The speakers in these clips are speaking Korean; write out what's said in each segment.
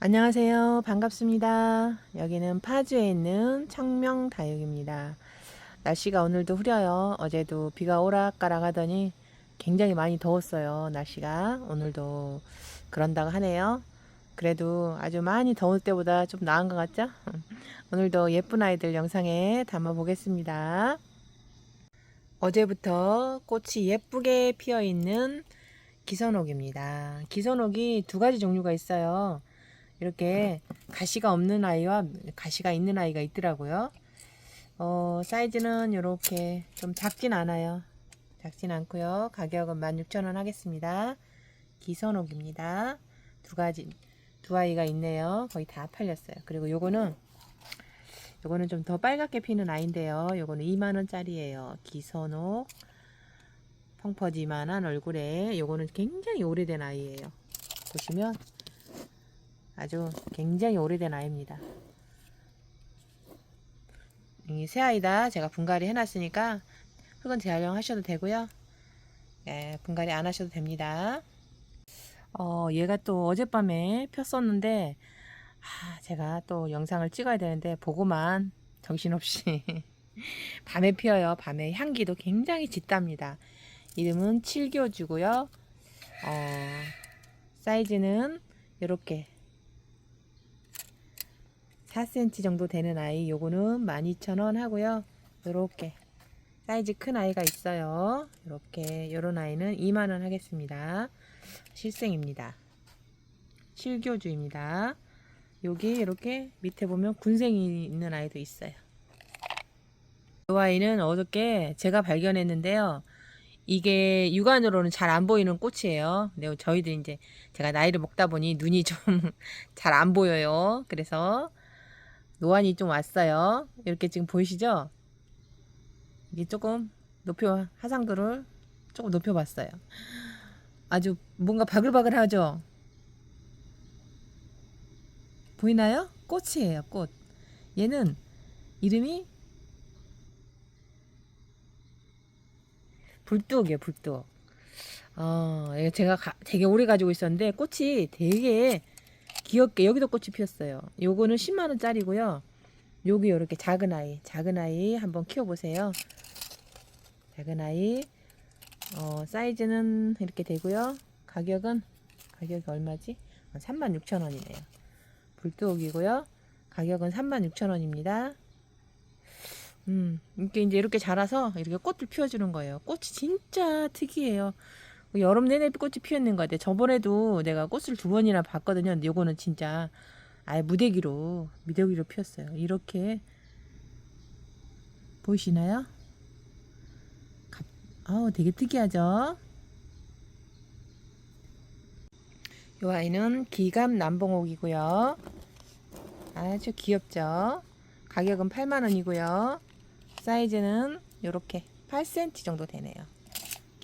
안녕하세요. 반갑습니다. 여기는 파주에 있는 청명다육입니다. 날씨가 오늘도 흐려요. 어제도 비가 오락가락 하더니 굉장히 많이 더웠어요. 날씨가 오늘도 그런다고 하네요. 그래도 아주 많이 더울 때보다 좀 나은 것 같죠? 오늘도 예쁜 아이들 영상에 담아 보겠습니다. 어제부터 꽃이 예쁘게 피어 있는 기선옥입니다. 기선옥이 두 가지 종류가 있어요. 이렇게 가시가 없는 아이와 가시가 있는 아이가 있더라고요. 어, 사이즈는 이렇게 좀 작진 않아요. 작진 않고요. 가격은 16,000원 하겠습니다. 기선옥입니다. 두 가지 두 아이가 있네요. 거의 다 팔렸어요. 그리고 요거는 요거는 좀 더 빨갛게 피는 아이인데요. 요거는 2만 원짜리예요. 기선옥 펑퍼짐한한 얼굴에 요거는 굉장히 오래된 아이예요. 보시면 아주 굉장히 오래된 아이입니다. 이 새 아이다 제가 분갈이 해놨으니까 흙은 재활용하셔도 되고요. 예, 분갈이 안 하셔도 됩니다. 어, 얘가 또 어젯밤에 폈었는데 아, 제가 또 영상을 찍어야 되는데 보고만 정신없이 밤에 피어요. 밤에 향기도 굉장히 짙답니다. 이름은 칠교주고요. 어, 사이즈는 이렇게 4cm 정도 되는 아이 요거는 12,000원 하고요. 요렇게 사이즈 큰 아이가 있어요. 이렇게 요런 아이는 2만원 하겠습니다. 실생입니다. 칠교주입니다. 여기 이렇게 밑에 보면 군생이 있는 아이도 있어요. 이 아이는 어저께 제가 발견했는데요. 이게 육안으로는 잘 안 보이는 꽃이에요. 근데 저희들 이제 제가 나이를 먹다 보니 눈이 좀 잘 안 보여요. 그래서 노안이 좀 왔어요. 이렇게 지금 보이시죠? 이게 조금 높여 하상도를 조금 높여봤어요. 아주 뭔가 바글바글하죠? 보이나요? 꽃이에요, 꽃. 얘는 이름이 불뚝이에요, 불뚝. 어, 제가 가- 되게 오래 가지고 있었는데 꽃이 되게 귀엽게 여기도 꽃이 피었어요. 요거는 10만 원짜리고요. 여기 이렇게 작은 아이, 작은 아이 한번 키워보세요. 작은 아이, 어, 사이즈는 이렇게 되고요. 가격은 가격이 얼마지? 36,000원이네요. 불뚝이고요. 가격은 36,000원입니다. 음, 이게 이제 이렇게 자라서 이렇게 꽃을 피워주는 거예요. 꽃이 진짜 특이해요. 여름 내내 꽃이 피었는 것 같아요. 저번에도 내가 꽃을 두 번이나 봤거든요. 근데 요거는 진짜 아예 무대기로, 무대기로 피었어요. 이렇게 보이시나요? 갑- 아우, 되게 특이하죠? 이 아이는 기감 남봉옥이고요. 아주 귀엽죠? 가격은 8만원이고요. 사이즈는 이렇게 8cm 정도 되네요.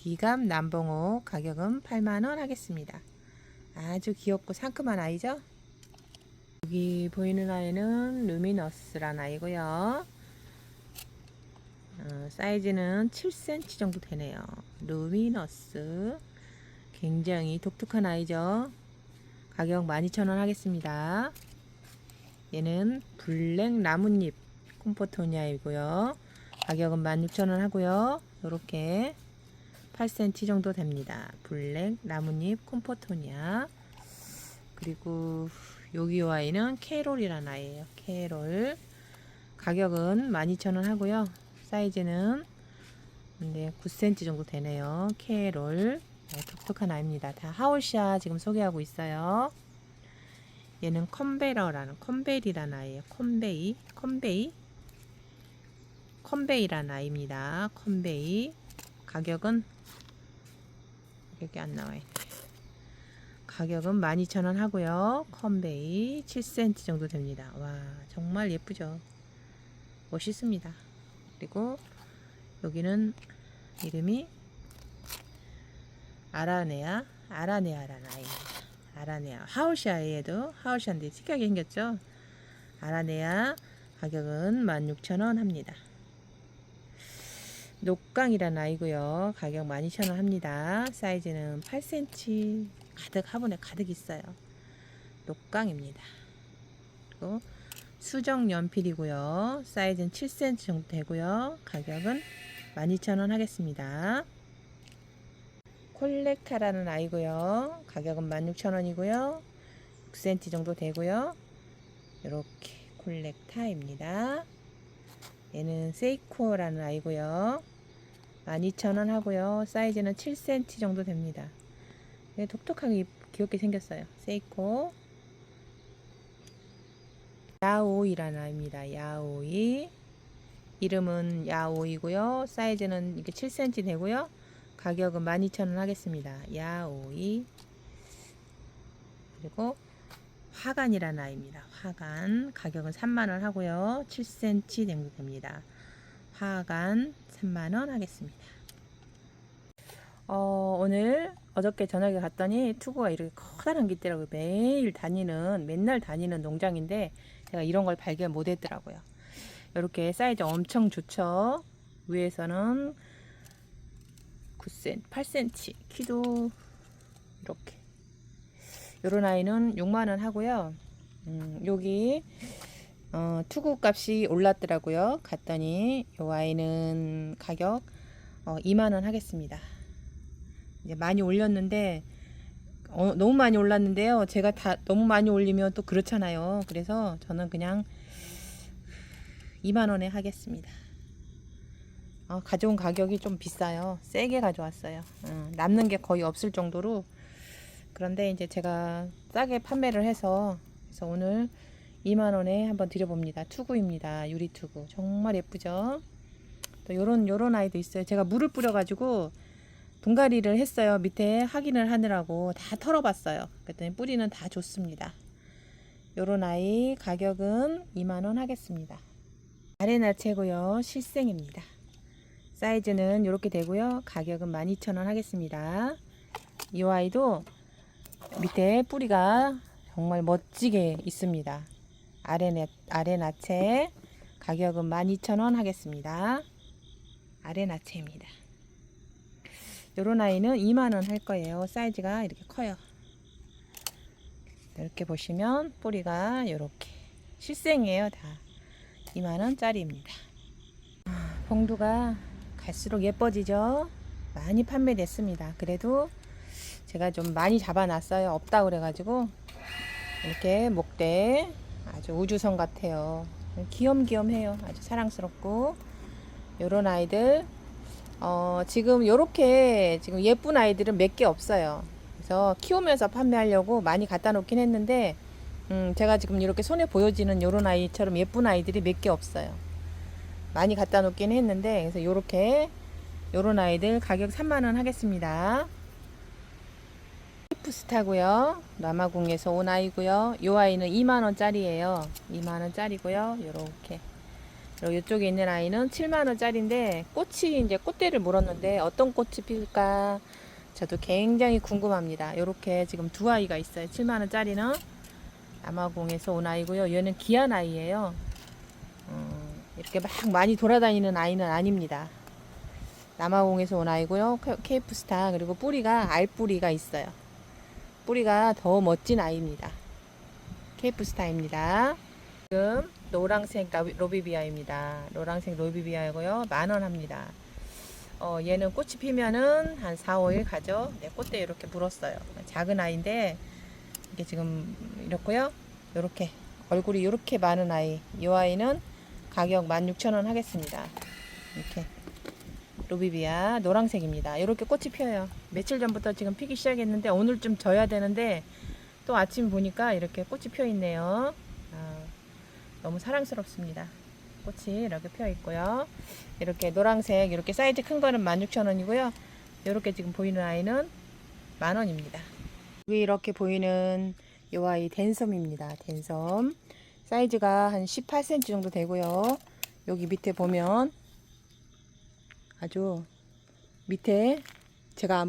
기감 남봉옥 가격은 8만원 하겠습니다. 아주 귀엽고 상큼한 아이죠? 여기 보이는 아이는 루미너스란 아이고요. 어, 사이즈는 7cm 정도 되네요. 루미너스 굉장히 독특한 아이죠. 가격 12,000원 하겠습니다. 얘는 블랙 나뭇잎 콤포토니아이고요. 가격은 16,000원 하고요. 이렇게 8cm 정도 됩니다. 블랙 나뭇잎 콤포토니아 그리고 여기 요 아이는 캐롤이라는 아이예요. 캐롤 가격은 12,000원 하고요. 사이즈는 네, 9cm 정도 되네요. 캐롤 네, 독특한 아이입니다. 다 하울샤 지금 소개하고 있어요. 얘는 컨베러라는 컨벨이라는 아이예요. 컨베이, 컨베이, 컨베이라는 아이입니다. 컨베이 가격은 여기 안 나와요. 가격은 12,000원 하고요. 컨베이 7cm 정도 됩니다. 와 정말 예쁘죠. 멋있습니다. 그리고 여기는 이름이 아라네아 아라네아라는 아이입니다. 아라네아 하우샤에도 하우샤인데 특이하게 생겼죠. 아라네아 가격은 16,000원 합니다. 녹강이라는 아이고요. 가격 12,000원 합니다. 사이즈는 8cm 가득 화분에 가득 있어요. 녹강입니다. 그리고 수정 연필이고요. 사이즈는 7cm 정도 되고요. 가격은 12,000원 하겠습니다. 콜렉타라는 아이고요. 가격은 16,000원이고요. 6cm 정도 되고요. 이렇게 콜렉타입니다. 얘는 세이코라는 아이고요. 12,000원 하고요. 사이즈는 7cm 정도 됩니다. 얘 독특하게 귀엽게 생겼어요. 세이코. 야오이라는 아이입니다. 야오이. 이름은 야오이고요. 사이즈는 이게 7cm 되고요. 가격은 12,000원 하겠습니다. 야오이. 그리고 화간이라는 아이입니다. 화간. 가격은 3만원 하고요. 7cm 정도 됩니다. 화간 3만원 하겠습니다. 어, 오늘 어저께 저녁에 갔더니 투구가 이렇게 커다란 게 있더라고요. 매일 다니는, 맨날 다니는 농장인데 제가 이런 걸 발견 못 했더라고요. 이렇게 사이즈 엄청 좋죠. 위에서는 9cm, 8cm, 키도 이렇게. 요런 아이는 6만원 하고요. 음, 여기 어, 투구 값이 올랐더라고요. 갔더니 요 아이는 가격 어, 2만원 하겠습니다. 이제 많이 올렸는데 어, 너무 많이 올랐는데요. 제가 다 너무 많이 올리면 또 그렇잖아요. 그래서 저는 그냥 2만 원에 하겠습니다. 어, 가져온 가격이 좀 비싸요. 세게 가져왔어요. 어, 남는 게 거의 없을 정도로 그런데 이제 제가 싸게 판매를 해서 그래서 오늘 2만 원에 한번 드려봅니다. 투구입니다. 유리 투구 정말 예쁘죠? 또 요런 요런 아이도 있어요. 제가 물을 뿌려가지고 분갈이를 했어요. 밑에 확인을 하느라고 다 털어봤어요. 그랬더니 뿌리는 다 좋습니다. 요런 아이 가격은 2만원 하겠습니다. 아레나체고요. 실생입니다. 사이즈는 이렇게 되고요. 가격은 12,000원 하겠습니다. 이 아이도 밑에 뿌리가 정말 멋지게 있습니다. 아레나, 아레나체 가격은 12,000원 하겠습니다. 아레나체입니다. 요런 아이는 2만원 할 거예요. 사이즈가 이렇게 커요. 이렇게 보시면 뿌리가 이렇게 실생이에요. 다 2만원 짜리입니다. 봉두가 갈수록 예뻐지죠. 많이 판매됐습니다. 그래도 제가 좀 많이 잡아놨어요. 없다 그래가지고 이렇게 목대 아주 우주선 같아요. 귀염귀염해요. 아주 사랑스럽고 요런 아이들 어, 지금 요렇게 지금 예쁜 아이들은 몇 개 없어요. 그래서 키우면서 판매하려고 많이 갖다 놓긴 했는데 음, 제가 지금 이렇게 손에 보여지는 요런 아이처럼 예쁜 아이들이 몇 개 없어요. 많이 갖다 놓긴 했는데 그래서 요렇게 요런 아이들 가격 3만원 하겠습니다. 히프스타고요. 남아공에서 온 아이고요. 요 아이는 2만 원 짜리예요. 2만 원 짜리고요. 요렇게 이쪽에 있는 아이는 7만 원 짜리인데 꽃이 이제 꽃대를 물었는데 어떤 꽃이 필까 저도 굉장히 궁금합니다. 요렇게 지금 두 아이가 있어요. 7만 원 짜리는 남아공에서 온 아이고요. 얘는 귀한 아이예요. 어, 이렇게 막 많이 돌아다니는 아이는 아닙니다. 남아공에서 온 아이고요. 케이프스타 그리고 뿌리가 알뿌리가 있어요. 뿌리가 더 멋진 아이입니다. 케이프스타입니다. 지금 노랑색 로비비아입니다. 노랑색 로비비아이고요. 만원 합니다. 어, 얘는 꽃이 피면은 한 4, 5일 가죠. 네, 꽃대 이렇게 물었어요. 작은 아이인데 이게 지금 이렇고요. 이렇게 얼굴이 이렇게 많은 아이. 이 아이는 가격 16,000원 하겠습니다. 이렇게 로비비아 노랑색입니다. 이렇게 꽃이 피어요. 며칠 전부터 지금 피기 시작했는데 오늘 좀 져야 되는데 또 아침 보니까 이렇게 꽃이 피어 있네요. 아, 너무 사랑스럽습니다. 꽃이 이렇게 피어 있고요. 이렇게 노란색 이렇게 사이즈 큰 거는 16,000원이고요. 이렇게 지금 보이는 아이는 만 원입니다. 여기 이렇게 보이는 이 아이 댄섬입니다. 댄섬 사이즈가 한 18cm 정도 되고요. 여기 밑에 보면 아주 밑에 제가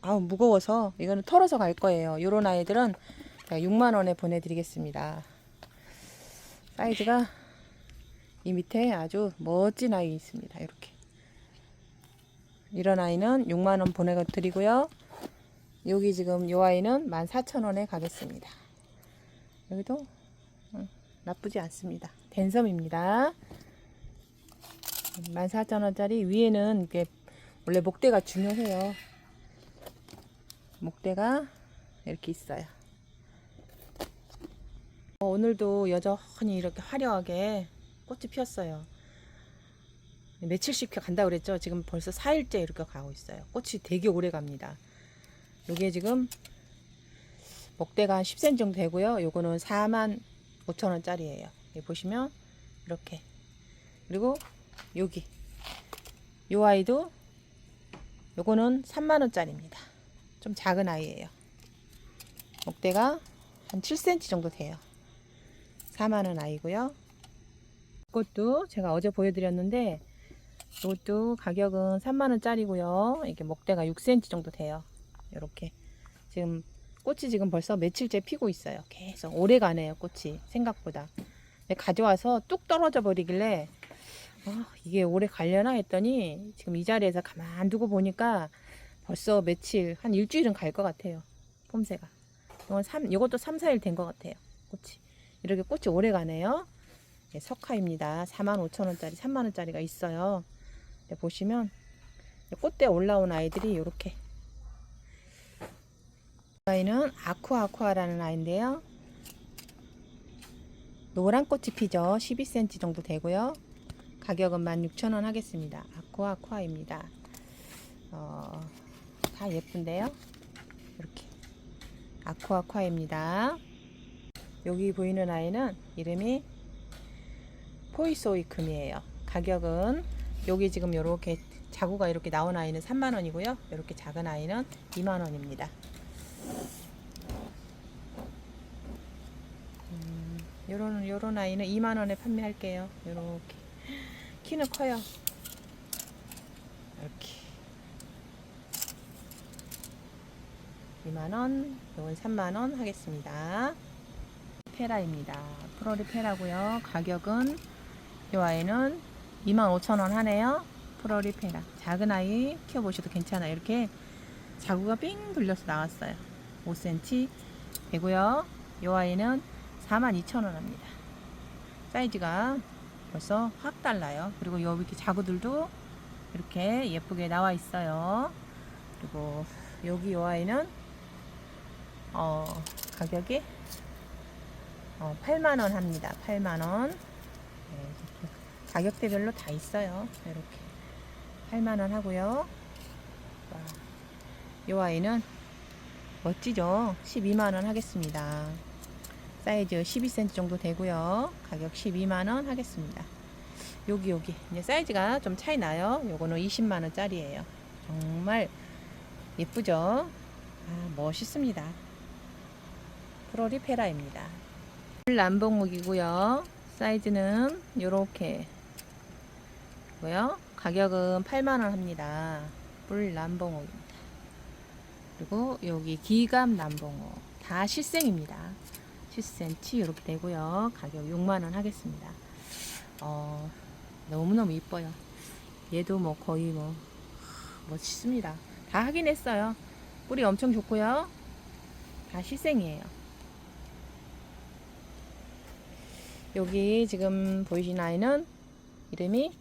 아우 무거워서 이거는 털어서 갈 거예요. 이런 아이들은 제가 6만 원에 보내드리겠습니다. 사이즈가 이 밑에 아주 멋진 아이 있습니다. 이렇게 이런 아이는 6만 원 보내드리고요. 여기 지금 이 아이는 14,000원에 가겠습니다. 여기도 음, 나쁘지 않습니다. 댄섬입니다. 14,000원짜리 위에는 이게 원래 목대가 중요해요. 목대가 이렇게 있어요. 어, 오늘도 여전히 이렇게 화려하게 꽃이 피었어요. 며칠씩 간다 그랬죠. 지금 벌써 4일째 이렇게 가고 있어요. 꽃이 되게 오래 갑니다. 요게 지금 목대가 한 10cm 정도 되고요. 요거는 4만 5천 원짜리예요. 여기 보시면 이렇게 그리고 여기 요 아이도 요거는 3만 원짜리입니다. 좀 작은 아이예요. 목대가 한 7cm 정도 돼요. 4만 원 아이고요. 이것도 제가 어제 보여드렸는데 이것도 가격은 3만 원짜리고요. 이게 목대가 6cm 정도 돼요. 이렇게 지금 꽃이 지금 벌써 며칠째 피고 있어요. 계속 오래 가네요. 꽃이 생각보다. 가져와서 뚝 떨어져 버리길래 아, 이게 오래 갈려나 했더니 지금 이 자리에서 가만 두고 보니까 벌써 며칠 한 일주일은 갈 것 같아요. 폼새가. 이건 3, 이것도 3, 4일 된 것 같아요. 꽃이. 이렇게 꽃이 오래 가네요. 예, 석화입니다. 45,000원짜리, 3만원짜리가 있어요. 네, 보시면 꽃대 올라온 아이들이 이렇게 아이는 아쿠아쿠아라는 아이인데요. 노란 꽃이 피죠. 12cm 정도 되고요. 가격은 16,000원 하겠습니다. 아쿠아쿠아입니다. 어, 다 예쁜데요. 이렇게 아쿠아쿠아입니다. 여기 보이는 아이는 이름이 포이소이금이에요. 가격은 여기 지금 이렇게 자구가 이렇게 나온 아이는 3만 원이고요. 이렇게 작은 아이는 2만 원입니다. 음, 요런 요런 아이는 2만 원에 판매할게요. 요렇게 키는 커요. 이렇게 2만 원, 요건 3만 원 하겠습니다. 페라입니다. 프로리 페라고요. 가격은 이 아이는 25,000원 하네요. 프로리 페라. 작은 아이 키워보셔도 괜찮아요. 이렇게 자구가 삥 돌려서 나왔어요. 5cm 되고요. 이 아이는 42,000원 합니다. 사이즈가 벌써 확 달라요. 그리고 여기 이렇게 자구들도 이렇게 예쁘게 나와 있어요. 그리고 여기 이 아이는 어, 가격이 어, 8만원 합니다. 8만원. 네, 가격대별로 다 있어요. 이렇게. 8만원 하고요. 와, 이 아이는 멋지죠? 12만원 하겠습니다. 사이즈 12cm 정도 되고요. 가격 12만원 하겠습니다. 여기, 여기. 이제 사이즈가 좀 차이 나요. 요거는 20만원 짜리예요. 정말 예쁘죠? 아, 멋있습니다. 프로리페라입니다. 남봉묵이고요. 사이즈는 이렇게 고요. 가격은 8만 원 합니다. 뿔 남봉옥입니다. 그리고 여기 기감 남봉옥 다 실생입니다. 10cm 이렇게 되고요. 가격 6만 원 하겠습니다. 어, 너무너무 이뻐요. 얘도 뭐 거의 뭐 멋있습니다. 다 하긴 했어요. 뿔이 엄청 좋고요. 다 실생이에요. 여기 지금 보이신 아이는 이름이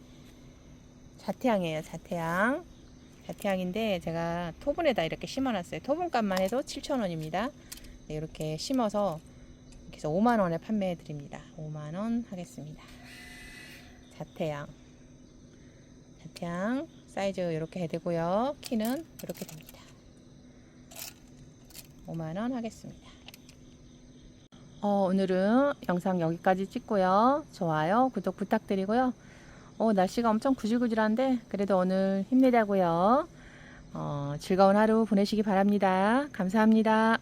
자태양이에요. 자태양. 자태양인데 제가 토분에다 이렇게 심어놨어요. 토분값만 해도 7,000원입니다. 네, 이렇게 심어서 해서 5만원에 판매해 드립니다. 5만원 하겠습니다. 자태양. 자태양 사이즈 이렇게 되고요. 키는 이렇게 됩니다. 5만원 하겠습니다. 어, 오늘은 영상 여기까지 찍고요. 좋아요, 구독 부탁드리고요. 어, 날씨가 엄청 구질구질한데 그래도 오늘 힘내자고요. 어, 즐거운 하루 보내시기 바랍니다. 감사합니다.